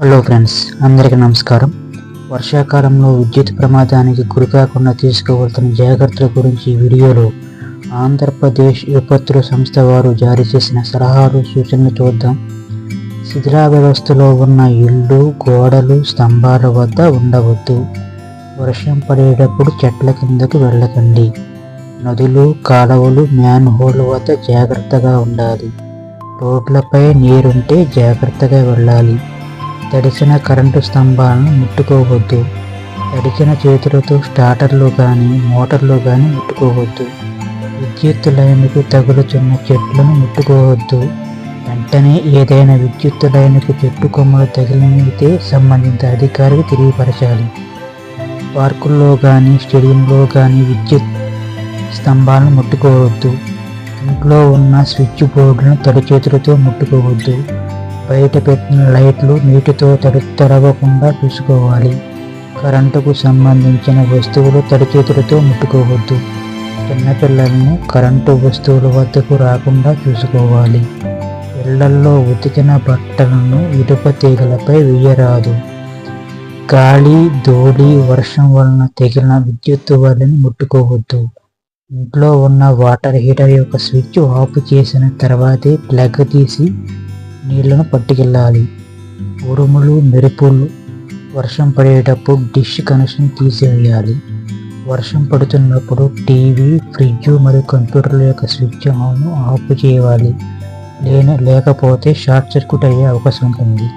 Hello friends అందరికీ నమస్కారం. వర్షాకాలంలో విద్యుత్ ప్రమాదానికి గురికాకుండా తీసుకోవాల్సిన జాగ్రత్తల గురించి వీడియోలో ఆంధ్రప్రదేశ్ విపత్తుల సంస్థ వారు జారీ చేసిన సలహాలు సూచనలు చూద్దాం. శిథిలా వ్యవస్థలో ఉన్న ఇళ్ళు గోడలు స్తంభాల వద్ద ఉండవద్దు. వర్షం పడేటప్పుడు చెట్ల కిందకు వెళ్ళకండి. నదులు కాలువలు మ్యాన్ హోల్ వద్ద జాగ్రత్తగా ఉండాలి. రోడ్లపై నీరుంటే జాగ్రత్తగా వెళ్ళాలి. తడిసిన కరెంటు స్తంభాలను ముట్టుకోవద్దు. తడిచిన చేతులతో స్టార్టర్లు కానీ మోటార్లు కానీ ముట్టుకోవద్దు. విద్యుత్ లైన్కు తగులుచున్న చెట్లను ముట్టుకోవద్దు. వెంటనే ఏదైనా విద్యుత్ లైన్కు చెట్టు కొమ్మలు తగిలితే సంబంధిత అధికారికి తెలియపరచాలి. పార్కుల్లో కానీ స్టేడియంలో కానీ విద్యుత్ స్తంభాలను ముట్టుకోవద్దు. ఇంట్లో ఉన్న స్విచ్ బోర్డులను తడి చేతులతో ముట్టుకోవద్దు. బయట పెట్టిన లైట్లు నీటితో తడి తడవకుండా చూసుకోవాలి. కరెంటుకు సంబంధించిన వస్తువులు తడిచేతులతో ముట్టుకోవద్దు. చిన్నపిల్లలను కరెంటు వస్తువుల వద్దకు రాకుండా చూసుకోవాలి. ఇళ్ళల్లో ఉతికిన బట్టలను ఇటుప తీగలపై వేయరాదు. గాలి ధూళి వర్షం వలన తెగిలిన విద్యుత్ వలని ముట్టుకోవద్దు. ఇంట్లో ఉన్న వాటర్ హీటర్ యొక్క స్విచ్ ఆఫ్ చేసిన తర్వాతే ప్లగ్ తీసి నీళ్ళను పట్టుకెళ్ళాలి. ఉరుములు మెరుపులు వర్షం పడేటప్పుడు డిష్ కనెక్షన్ తీసివేయాలి. వర్షం పడుతున్నప్పుడు టీవీ ఫ్రిడ్జ్ మరియు కంప్యూటర్ల యొక్క స్విచ్ ఆన్ ఆఫ్ చేయాలి. లేని లేకపోతే షార్ట్ సర్క్యూట్ అయ్యే అవకాశం ఉంటుంది.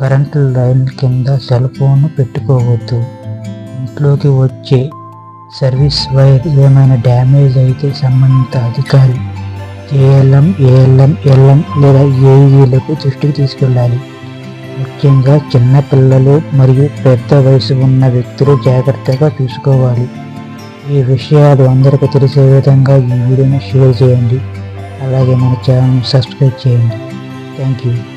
కరెంట్ లైన్ కింద సెల్ ఫోన్ పెట్టుకోవద్దు. ఇంట్లోకి వచ్చే సర్వీస్ వైర్ ఏమైనా డ్యామేజ్ అయితే సంబంధిత అధికారి ఏఎల్ఎం ఏఎల్ఎం ఎల్ఎం లేదా ఏఈలకు దృష్టికి తీసుకెళ్ళాలి. ముఖ్యంగా చిన్న పిల్లలు మరియు పెద్ద వయసు ఉన్న వ్యక్తులు జాగ్రత్తగా చూసుకోవాలి. ఈ విషయాలు అందరికీ తెలిసే విధంగా ఈ వీడియోని షేర్ చేయండి. అలాగే మన ఛానల్ సబ్స్క్రైబ్ చేయండి. Thank you